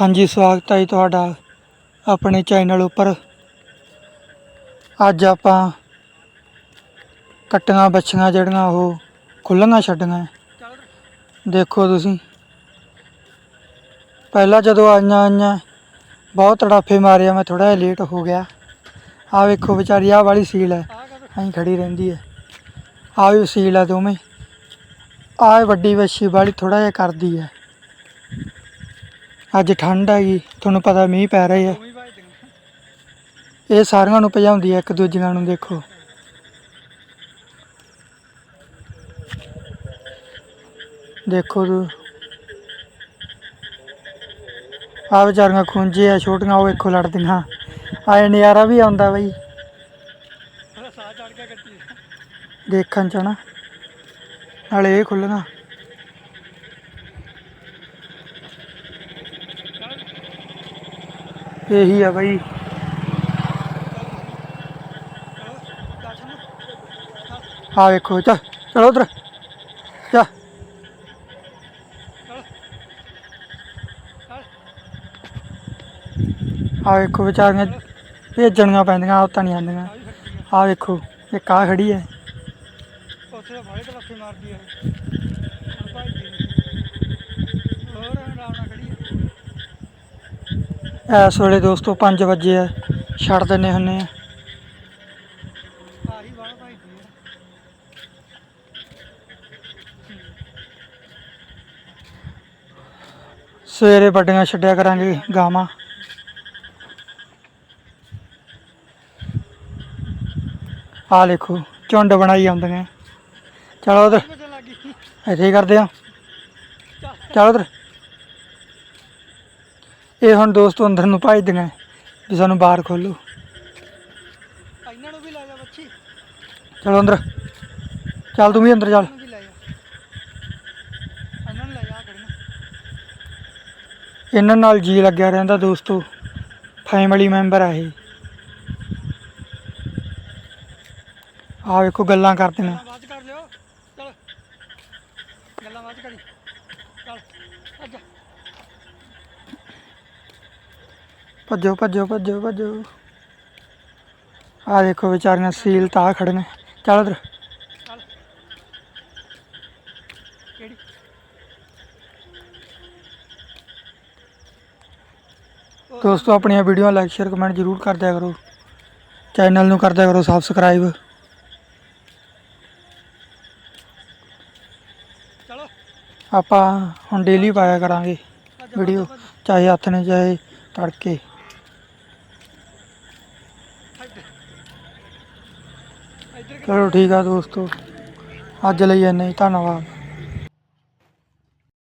ਹਾਂਜੀ, ਸਵਾਗਤ ਹੈ ਜੀ ਤੁਹਾਡਾ ਆਪਣੇ ਚੈਨਲ ਉੱਪਰ। ਅੱਜ ਆਪਾਂ ਕੱਟੀਆਂ ਬੱਛੀਆਂ ਜਿਹੜੀਆਂ ਉਹ ਖੁੱਲ੍ਹੀਆਂ ਛੱਡੀਆਂ। ਦੇਖੋ ਤੁਸੀਂ। ਪਹਿਲਾਂ ਜਦੋਂ ਆਈਆਂ ਆਈਆਂ ਬਹੁਤ ਤੜਾਫੇ ਮਾਰਿਆ, ਮੈਂ ਥੋੜਾ ਜਿਹਾ ਲੇਟ ਹੋ ਗਿਆ। ਆਹ ਵੇਖੋ ਵਿਚਾਰੀ, ਆਹ ਵਾਲੀ ਸੀਲ ਹੈ। ਐਂ ਖੜੀ ਰਹਿੰਦੀ ਹੈ। ਆਹ ਵੀ ਸੀਲ ਹੈ ਦੋਵੇਂ। ਆਹ ਵੱਡੀ ਵੱਛੀ ਵਾਲੀ ਥੋੜਾ ਜਿਹਾ ਕਰਦੀ ਹੈ। ਅੱਜ ਠੰਡ ਆ ਹੈਗੀ ਤੁਹਾਨੂੰ ਪਤਾ ਮੀਂਹ ਪੈ ਰਿਹਾ ਹੈ ਇਹ ਸਾਰਿਆਂ ਨੂੰ ਭਜਾਉਂਦੀ ਹੈ ਇੱਕ ਦੂਜੀਆਂ ਨੂੰ, ਦੇਖੋ। ਦੇਖੋ ਤੂੰ ਆ ਵਿਚਾਰੀਆਂ ਖੁੰਝੇ ਆ, ਛੋਟੀਆਂ, ਉਹ ਇੱਕੋ ਲੜਦੀਆਂ। ਆਏ ਨਜ਼ਾਰਾ ਵੀ ਆਉਂਦਾ ਬਈ। ਦੇਖਣ ਚ ਨਾ, ਨਾਲੇ ਇਹ ਖੁੱਲਣਾ ਇਹੀ ਆ ਬਈ ਆ ਵੇਖੋ ਚਲ ਚਲੋ ਉਧਰ ਚਾ ਆ ਵੇਖੋ ਵਿਚਾਰੀਆਂ ਭੇਜਣੀਆਂ ਪੈਂਦੀਆਂ ਉਹ ਤਾਂ ਨਹੀਂ ਆਉਂਦੀਆਂ ਆ ਵੇਖੋ ਇੱਕ ਆ ਖੜੀ ਹੈ ਉੱਥੇ ਤਾਂ ਬਾਹਲੇ ਤਲੱਫੇ ਮਾਰਦੀ ਆ ਹੁਣ ਭਾਈ ਹੋਰ ਆਰਾਮ ਨਾਲ ਖੜੀ ਆ ਇਸ ਵੇਲੇ ਦੋਸਤੋ 5 ਵਜੇ ਆ, ਛੱਡ ਦਿੰਨੇ ਹੁੰਨੇ ਆ। ਸਵੇਰੇ ਵੱਡੀਆਂ ਛੱਡਿਆ ਕਰਾਂਗੇ ਗਾਵਾਂ। ਆ ਦੇਖੋ, ਝੁੰਡ ਬਣਾਈ ਆਉਂਦੀਆਂ। ਚਲੋ ਉਧਰ, ਇੱਥੇ ਹੀ ਕਰਦੇ ਆ। ਚਲੋ ਉਧਰ। ਇਹ ਹੁਣ ਦੋਸਤੋ ਅੰਦਰ ਨੂੰ ਭਜਦੀਆਂ ਵੀ ਸਾਨੂੰ ਬਾਹਰ ਖੋਲੋ ਇਹਨਾਂ ਨੂੰ ਵੀ ਲੈ ਜਾ ਬੱਚੀ। ਚਲੋ ਅੰਦਰ। ਚੱਲ ਤੂੰ ਵੀ ਅੰਦਰ ਚੱਲ। ਇਹਨਾਂ ਨੂੰ ਵੀ ਲੈ ਜਾ। ਇਹਨਾਂ ਨੂੰ ਲੈ ਜਾ ਖੜੀਆਂ ਇਹਨਾਂ ਨਾਲ ਜੀ ਲੱਗਿਆ ਰਹਿੰਦਾ ਦੋਸਤੋ। ਫੈਮਿਲੀ ਮੈਂਬਰ ਆ ਇਹ। ਆ ਵੇਖੋ ਗੱਲਾਂ ਕਰਦੇ ਨੇ। ਗੱਲਾਂ ਬਾਅਦ 'ਚ ਕਰ ਲਿਓ। ਚਲ। ਗੱਲਾਂ ਬਾਅਦ 'ਚ ਕਰੀ। ਚਲ ਅੱਜ ਭੱਜੋ ਭੱਜੋ ਭੱਜੋ ਭੱਜੋ। ਆ ਦੇਖੋ ਵਿਚਾਰੀਆਂ ਸੀਲ ਤਾਂ ਖੜਨੇ ਚੱਲ ਉਧਰ ਚਲ ਕਿਹੜੀ ਦੋਸਤੋ ਆਪਣੀਆਂ ਵੀਡੀਓ ਲਾਈਕ ਸ਼ੇਅਰ ਕਮੈਂਟ ਜ਼ਰੂਰ ਕਰ ਦਿਆ ਕਰੋ। ਚੈਨਲ ਨੂੰ ਕਰ ਦਿਆ ਕਰੋ ਸਬਸਕ੍ਰਾਈਬ ਚਲੋ। ਆਪਾਂ ਹੁਣ ਡੇਲੀ ਪਾਇਆ ਕਰਾਂਗੇ। ਵੀਡੀਓ ਚਾਹੇ ਹੱਥ ਨੇ ਚਾਹੇ ਤੜਕੇ। ਚਲੋ ਠੀਕ ਆ ਦੋਸਤੋ ਅੱਜ ਲਈ ਇੰਨਾ ਹੀ ਧੰਨਵਾਦ।